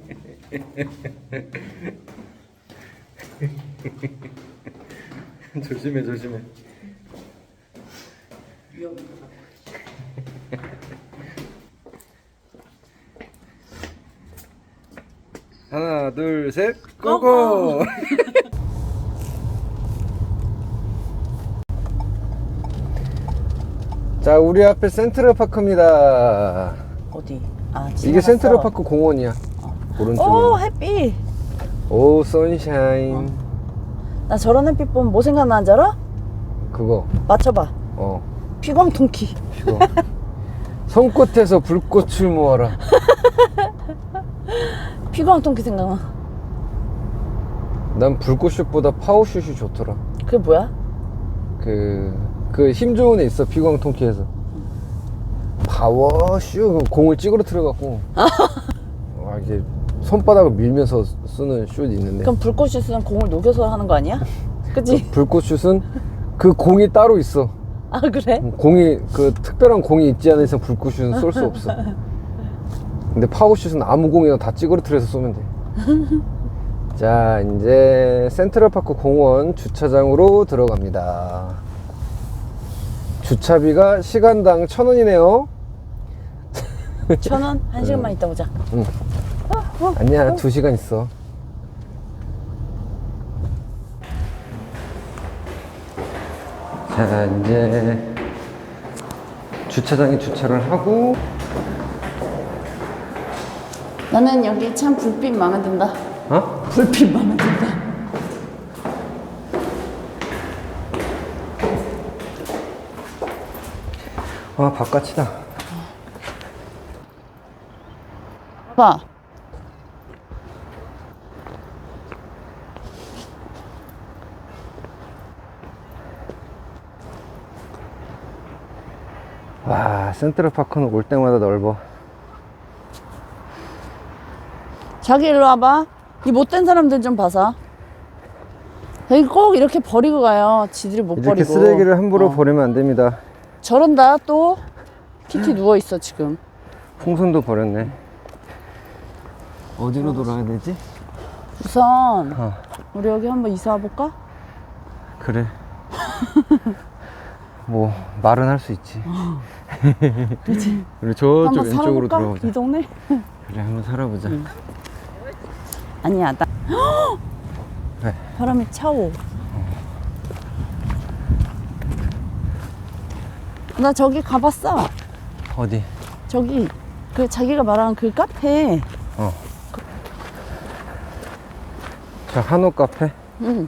조심해 조심해. 하나 둘 셋 고고. 자 우리 앞에 센트럴파크입니다. 어디? 아, 이게 지나갔어. 센트럴파크 공원이야. 오른쪽에. 오, 햇빛. 오 선샤인. 나 저런 햇빛 보면 뭐 생각나는 줄 알아? 그거. 맞춰봐. 어. 피광 통키. 그거. 손끝에서 불꽃을 모아라. 피광 통키 생각나. 난 불꽃슛보다 파워슛이 좋더라. 그게 뭐야? 그, 그 힘 좋은 애 있어, 피광통키에서. 파워슛, 그 공을 찌그러뜨려갖고. 와, 이게 손바닥을 밀면서 쓰는 슛이 있는데. 그럼 불꽃슛은 공을 녹여서 하는 거 아니야? 그치? 불꽃슛은 그 공이 따로 있어. 아, 그래? 공이, 그 특별한 공이 있지 않은 이상 불꽃슛은 쏠 수 없어. 근데 파워슛은 아무 공이나 다 찌그러뜨려서 쏘면 돼. 자, 이제 센트럴파크 공원 주차장으로 들어갑니다. 주차비가 시간당 천 원이네요. 천 원? 한 시간만 있다 오자. 아니야, 두 시간 있어. 자, 이제 주차장에 주차를 하고 나는 여기 참 불빛 마음에 든다. 어? 불빛 마음에 든다. 아, 바깥이다. 봐. 와, 센트럴파크는 올 때마다 넓어. 자기 일로 와봐. 이 못된 사람들 좀 봐서. 여기 꼭 이렇게 버리고 가요. 지들이 못 이렇게 버리고. 쓰레기를 함부로 어. 버리면 안 됩니다. 저런다 또. 키티 누워 있어 지금. 풍선도 버렸네. 어디로 돌아야 되지? 우선 어, 우리 여기 한번 이사 와 볼까? 그래. 뭐 말은 할 수 있지. 그렇지. 우리 저쪽 한번 왼쪽으로 살아볼까? 들어가보자. 이 동네? 그래, 한번 살아보자. 아니야 나. 네. 바람이 차오. 나 저기 가봤어. 어디? 저기 그 자기가 말한 그 카페. 어. 저 한옥 카페? 응.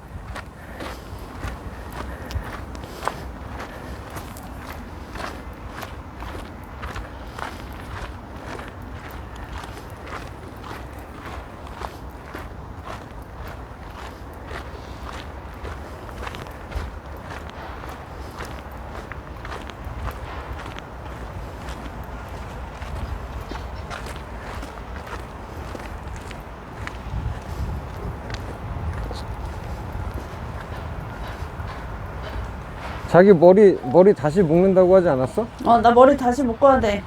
자기 머리 머리 다시 묶는다고 하지 않았어? 어, 나 머리 다시 묶어야 돼.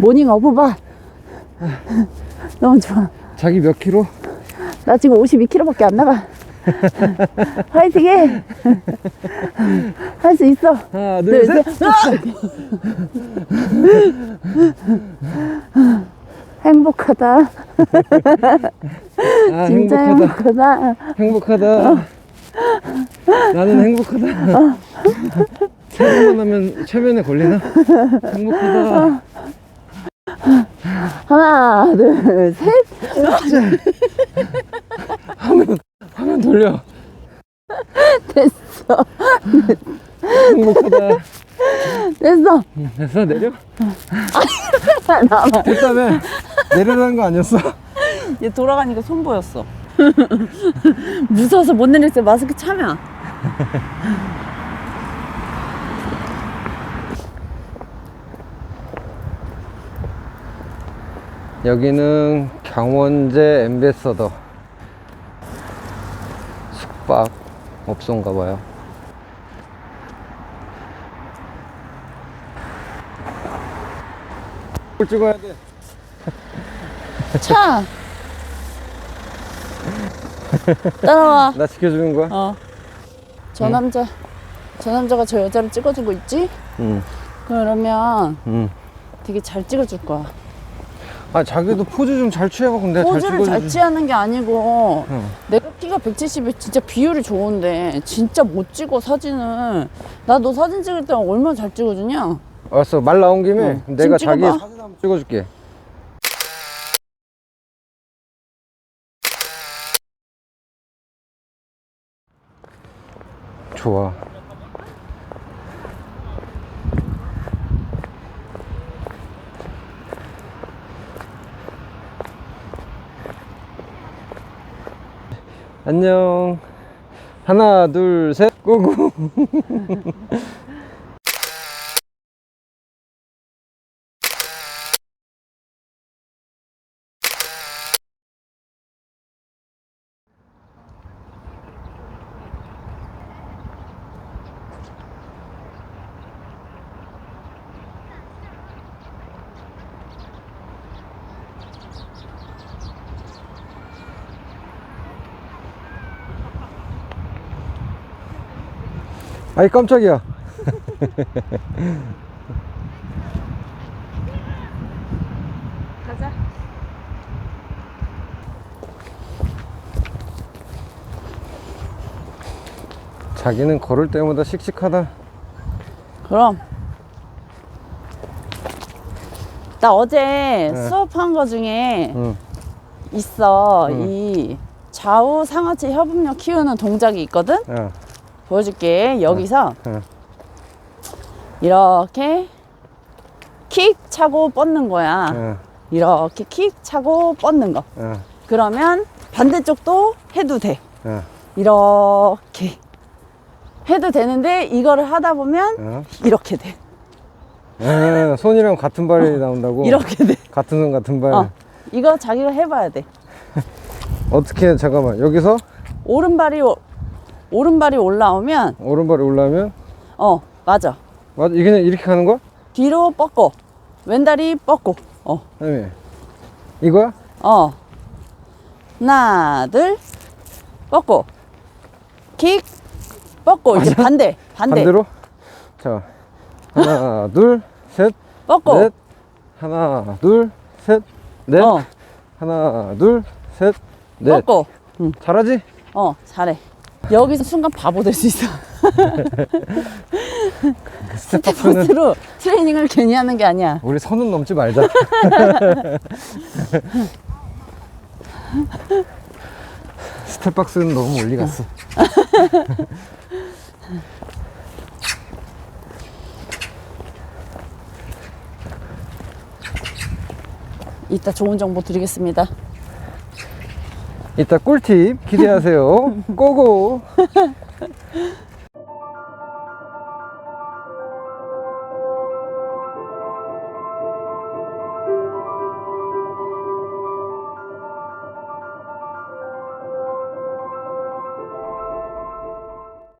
모닝 어부바. 너무 좋아. 자기 몇 킬로? 나 지금 52kg밖에 안 나가. 화이팅 해! 할 수 있어. 하나, 둘, 둘, 셋. 셋. 행복하다. 아, 진짜 행복하다. 행복하다. 행복하다. 나는 행복하다. 세번만 하면 최면에 걸리나? 행복하다. 하나, 둘, 셋. 화면 돌려. 됐어. 행복하다. 됐어. 됐어, 내려. 나와. 됐다며. 내려라는 거 아니었어? 얘 돌아가니까 손 보였어. 무서워서 못 내렸어요. 마스크 차면. 여기는 강원제 엠베서더 숙박 업소인가 봐요. 뭘 찍어야 돼? 차. 따라와. 나 지켜주는 거야? 어. 저 남자, 저 남자가 저 여자를 찍어주고 있지? 응, 그러면 응. 되게 잘 찍어줄 거야. 아 자기도 포즈 좀 잘 취해봐. 잘 포즈를 잘 찍어주지. 취하는 게 아니고 응. 내가 키가 170이 진짜 비율이 좋은데 진짜 못 찍어 사진을 나 너 사진 찍을 때 얼마나 잘 찍어주냐? 알았어 말 나온 김에 어, 내가 자기. 사진 한번 찍어줄게. 좋아. 안녕. 하나, 둘, 셋, 고고. 아이 깜짝이야. 가자. 자기는 걸을 때마다 씩씩하다. 그럼 나 어제 네. 수업한 거 중에 응. 있어 응. 이 좌우 상하체 협응력 키우는 동작이 있거든 어, 보여줄게 여기서 응. 이렇게 킥 차고 뻗는 거야 어, 이렇게 킥 차고 뻗는 거 어, 그러면 반대쪽도 해도 돼 어, 이렇게 해도 되는데 이거를 하다 보면 어. 이렇게 돼 아, 손이랑 같은 발이 나온다고? 이렇게 돼 같은 손 같은 발. 어. 이거 자기가 해봐야 돼 어떻게 해? 잠깐만. 여기서 오른발이 오- 오른발이 올라오면 오른발이 올라오면 어 맞아 맞아. 이게 그냥 이렇게 가는 거야? 뒤로 뻗고 왼다리 뻗고 어 아니. 이거야? 어. 하나 둘 뻗고 킥 뻗고 이제 반대 반대 반대로? 자. 하나, 둘, 셋, 뻗고 넷. 하나, 둘, 셋, 넷. 어 하나, 둘, 셋, 넷. 뻗고 응. 잘하지? 어 잘해 여기서 순간 바보 될 수 있어 스텝박스는 스스로 트레이닝을 괜히 하는 게 아니야 우리 선은 넘지 말자. 스텝박스는 너무 멀리 갔어. 이따 좋은 정보 드리겠습니다 이따 꿀팁 기대하세요. 고고.